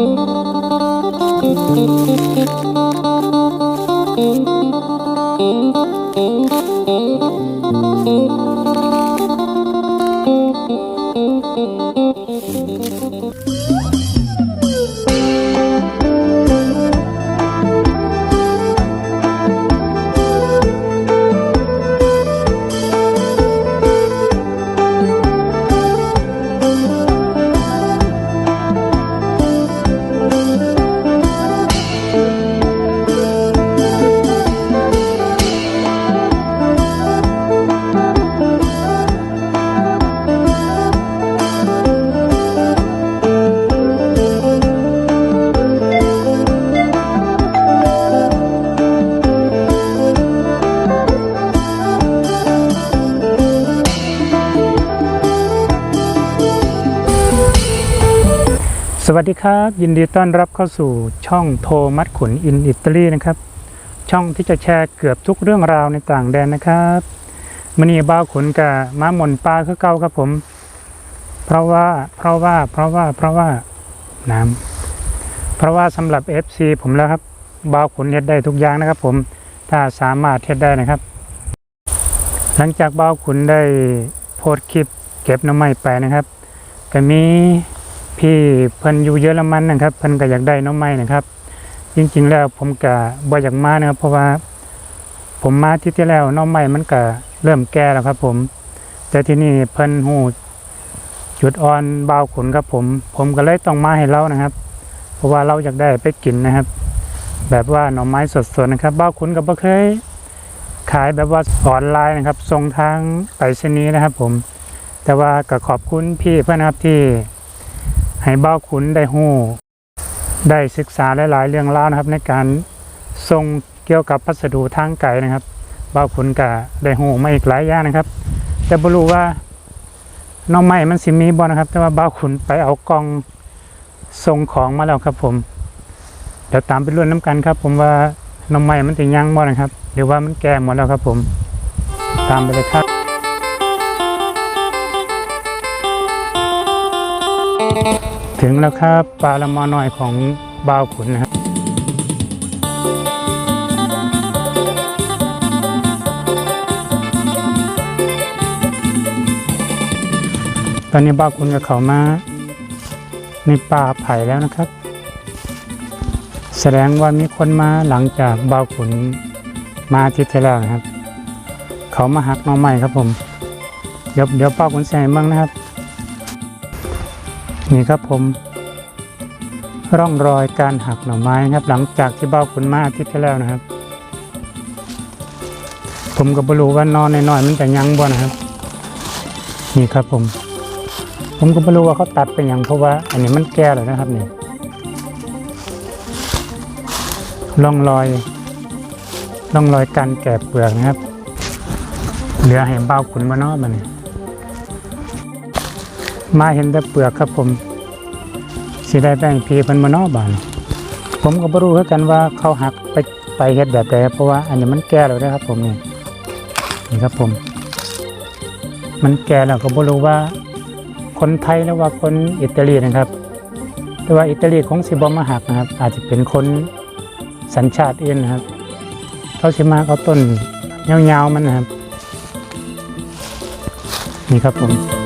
ส วัสดีครับ ยินดีต้อนรับเข้าสู่ช่องโทมัดขุนอินอิตาลีนะครับ ช่องที่จะแชร์เกือบทุกเรื่องราวในต่างแดนนะครับมันนี่บ้าขุนกับม้าหมนปลาคือเก่าครับผม เพราะว่าเพราะว่าเพราะว่าเพราะว่าน้ำเพราะว่าสำหรับ FC ผมแล้วครับบ้าขุนเฮ็ดได้ทุกอย่างนะครับ ผมถ้าสามารถเฮ็ดได้นะครับ หลังจากบ้าขุนได้โพสต์คลิปเก็บน้ำไม้ไปนะครับก็มี พี่เพิ่นอยู่เยอรมันนะครับเพิ่นก็อยากได้น้องไม้นะครับ จริง ๆ แล้วผมก็บ่อยากมานะครับ เพราะว่า ผมมาที่ที่แล้วน้องไม้มันก็เริ่มแก่แล้วครับ ผม แต่ที่นี่เพิ่นหูจุดอ่อนเบาขุนครับผม ผมก็เลยต้องมาให้เรานะครับ เพราะว่าเราอยากได้ไปกินนะครับ แบบว่าหน่อไม้สดๆนะครับเบาขุนก็บ่เคยขายแบบว่าออนไลน์นะครับส่งทางไปรษณีย์นะครับ ผม แต่ว่าก็ขอบคุณพี่เพื่อนครับที่ ให้เบ้าขุนได้หู้ ได้ศึกษาหลาย ๆ เรื่องราวนะครับ ในการส่งเกี่ยวกับพัสดุทางไกลนะครับเบ้าขุนก็ได้หู้มาอีกหลายอย่างนะครับ แต่บ่รู้ว่าน้องใหม่มันสิมีบ่นะครับ แต่ว่าเบ้าขุนไปเอากล่องส่งของมาแล้วครับ ผมเดี๋ยวตามไปรุ่นน้ำกันครับ ผมว่าน้องใหม่มันติยังบ่นะครับหรือว่ามันแก่หมดแล้วครับผม ตามไปเลยครับ ถึงแล้วครับปลาละมอน้อยของบ่าวขุนนะครับตอนนี้บ่าขุนกับเขามาในป่าไผ่แล้วนะครับ แสดงว่ามีคนมาหลังจากบ่าขุนมาทิตย์ที่แล้วนะครับ เขามาหักน้องใหม่ครับผม เดี๋ยวเดี๋ยวบ่าขุนแสงบ้างนะครับ นี่ครับผม ร่องรอยการหักหน่อไม้นะครับ หลังจากที่เบ้าขุนมาอาทิตย์ที่แล้วนะครับ ผมก็ไม่รู้ว่านอนน้อยมันจะยังบ่นะครับ นี่ครับผม ผมก็ไม่รู้ว่าเขาตัดเป็นอย่างเพราะว่า อันนี้มันแก่แล้วนะครับนี่ร่องรอยร่องรอยการแกะเปลือกนะครับ เหลือให้เบ้าขุนมาเนาะมันนี่ มาเห็นแต่เปลือกครับผมสิได้แบ่งพีเพิ่นมานอบานผมก็บ่รู้คือกันว่าเขาหักไปไปเฮ็ดแบบใดเพราะว่าอันนี้มันแก่แล้วนะครับ ผมนี่นี่ครับผม มันแก่แล้วก็บ่รู้ว่า คนไทยหรือว่าคนอิตาลีนะครับ แต่ว่าอิตาลีคงสิบ่มาหักนะครับ อาจจะเป็นคนสัญชาติอื่นนะครับเขาสิมาเอาต้นยาวๆมันนะครับ นี่ครับผม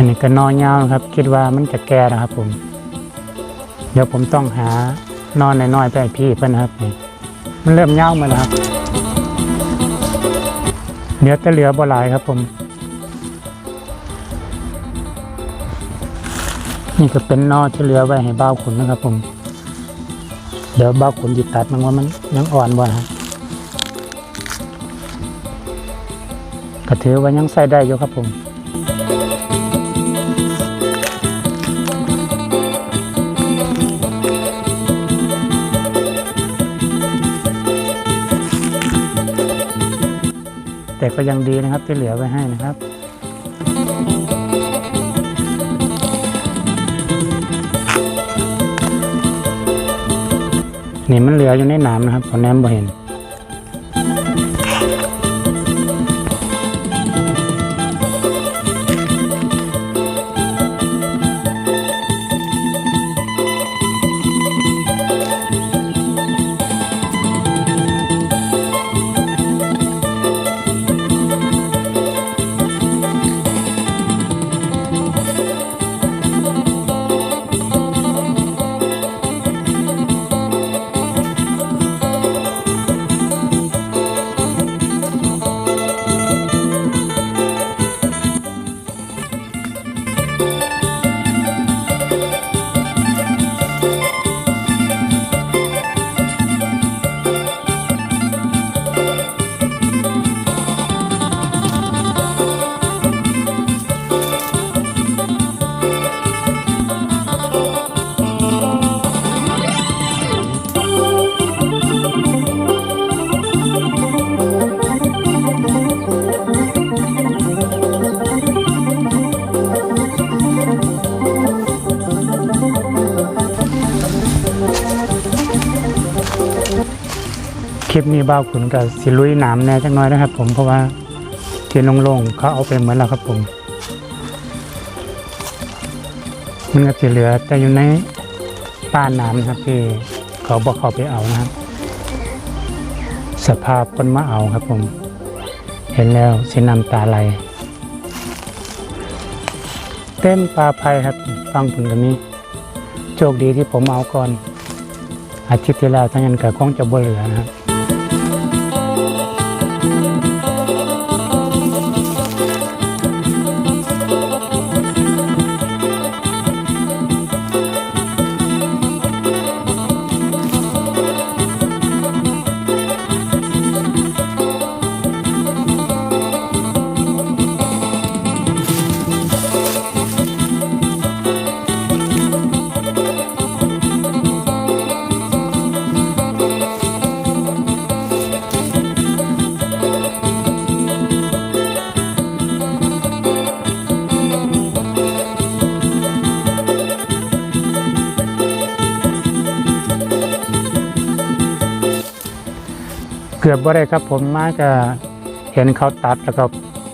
อันนี้ก็นอนยาวนะครับ คิดว่ามันจะแก่นะครับ ผม เดี๋ยวผมต้องหานอนน้อยๆไปพี่เพื่อนนะครับนี่มันเริ่มยาวมาแล้วครับเดี๋ยวจะเหลือบ่หลายครับ ผม นี่ก็เป็นนอที่เหลือไว้ให้บ้าขุนนะครับ ผม เดี๋ยวบ้าขุนจิบตัดมันว่ามันยังอ่อนบ่นะครับก็ถือว่ายังใส่ได้อยู่ครับผม แต่ก็ยังดีนะครับที่เหลือไว้ให้นะครับนี่มันเหลืออยู่ในน้ำนะครับผมแนมบ่เห็นน ลิปนี้บ้าขุนกับสิลุยหนามแน่จังน้อยนะครับ ผมเพราะว่าเที่โล่งๆเขาเอาไปเหมือนแล้วครับผม มันก็จะเหลือแต่อยู่ในป้าน้ำนะครับที่เขาบอกเขาไปเอานะครับ สภาพคนมาเอาครับผม เห็นแล้วสิน้ำตาไหลเต้นปลาภัยครับฟังผลก็มีโชคดีที่ผมเอาก่อน อาทิตย์ที่แล้วทั้งนั้นก็คงจะบ่เหลือนะครับ เกือบบ่ได้ครับผมมาจะเห็นเขาตัดแล้วก็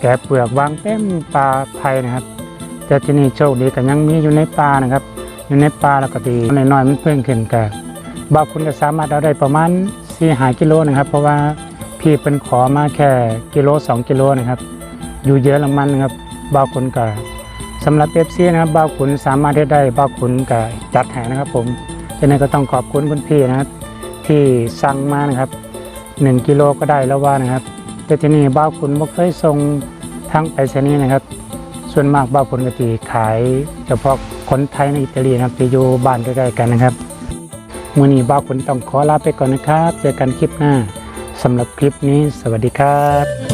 แกะเปลือกวางเต็มปลาไผ่นะครับ แต่ที่นี่โชคดีก็ยังมีอยู่ในปลานะครับ อยู่ในปลาแล้วก็ดีน้อยๆมันเพิ่งขึ้นกับบางคนก็สามารถเอาได้ประมาณ4ีหากิโลนะครับ เพราะว่าพี่เป็นขอมาแค่กิโล 2 กิโลนะครับ อยู่เยอะละมันนะครับบางคนก็สำหรับเอฟซีนะครับบางคนสามารถได้ได้บางคนก็จัดให้นะครับผมฉะนั้นก็ต้องขอบคุณคุณพี่นะครับ ที่สั่งมานะครับ หนึ่งกิโลก็ได้แล้วว่านะครับ แต่ที่นี่บ้าวคุณบ่เคยส่งทั้งไปเสนีนะครับ ส่วนมากบ้าวคุณกติขายเฉพาะคนไทยในอิตาลีนะครับที่อยู่บ้านใกล้ๆกันนะครับมื่อนี้บ้าวคุณต้องขอลาไปก่อนนะครับ เจอกันคลิปหน้าสำหรับคลิปนี้ สวัสดีครับ